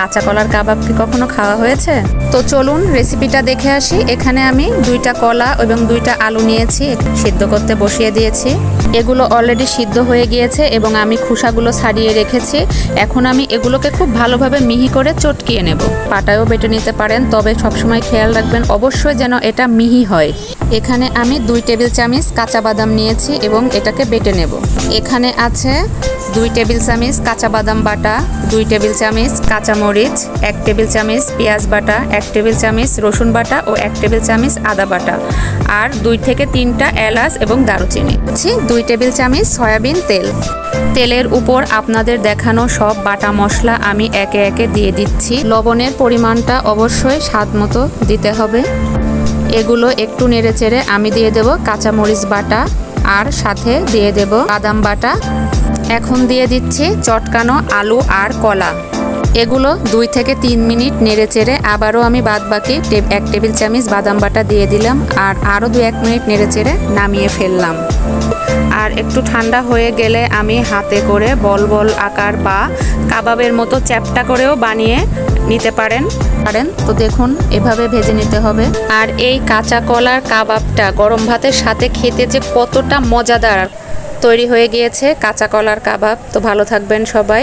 কাঁচা কলার কাবাব কি কখনো খাওয়া হয়েছে? তো চলুন রেসিপিটা দেখে আসি। এখানে আমি দুইটা কলা এবং দুইটা আলু নিয়েছি সিদ্ধ করতে বসিয়ে দিয়েছি। এগুলো অলরেডি সিদ্ধ হয়ে গিয়েছে এবং আমি খোসাগুলো ছাড়িয়ে রেখেছি। এখন আমি এগুলোকে খুব ভালোভাবে মিহি করে চটকিয়ে নেব। পাটায়ও বেটে নিতে পারেন, তবে সবসময় খেয়াল রাখবেন অবশ্যই যেন এটা মিহি হয়। এখানে আমি দুই টেবিল চামচ কাঁচা বাদাম নিয়েছি এবং এটাকে বেটে নেব। এখানে আছে দুই টেবিল চামচ কাঁচা বাদাম বাটা দুই টেবিল চামচ কাঁচা মরিচ এক টেবিল চামচ পেঁয়াজ বাটা এক টেবিল চামচ রসুন বাটা ও এক টেবিল চামচ আদা বাটা। আর দুই থেকে তিনটা এলাচ এবং দারুচিনি। ছি, দুই টেবিল চামচ সয়াবিন তেল। তেলের উপর আপনাদের দেখানো সব বাটা মশলা আমি একে একে দিয়ে দিচ্ছি। লবণের পরিমাণটা অবশ্যই স্বাদ মতো দিতে হবে। এগুলো একটু নেড়ে চেড়ে আমি দিয়ে দেব কাঁচামরিচ বাটা আর সাথে দিয়ে দেব বাদাম বাটা। এখন দিয়ে দিচ্ছি চটকানো আলু আর কলা। এগুলো দুই থেকে তিন মিনিট নেড়ে চেড়ে আবারও আমি বাদ বাকি এক টেবিল চামচ বাদাম বাটা দিয়ে দিলাম আর আরও দু এক মিনিট নেড়ে চেড়ে নামিয়ে ফেললাম। আর একটু ঠান্ডা হয়ে গেলে আমি হাতে করে বল বল আকার বা কাবাবের মতো চ্যাপটা করেও বানিয়ে নিতে পারেন। পারেন? তো দেখুন, এভাবে ভেজে নিতে হবে। আর এই কাঁচা কলার কাবাবটা গরম ভাতের সাথে খেতে যে কতটা মজাদার! তৈরি হয়ে গিয়েছে কাঁচা কলার কাবাব। তো ভালো থাকবেন সবাই।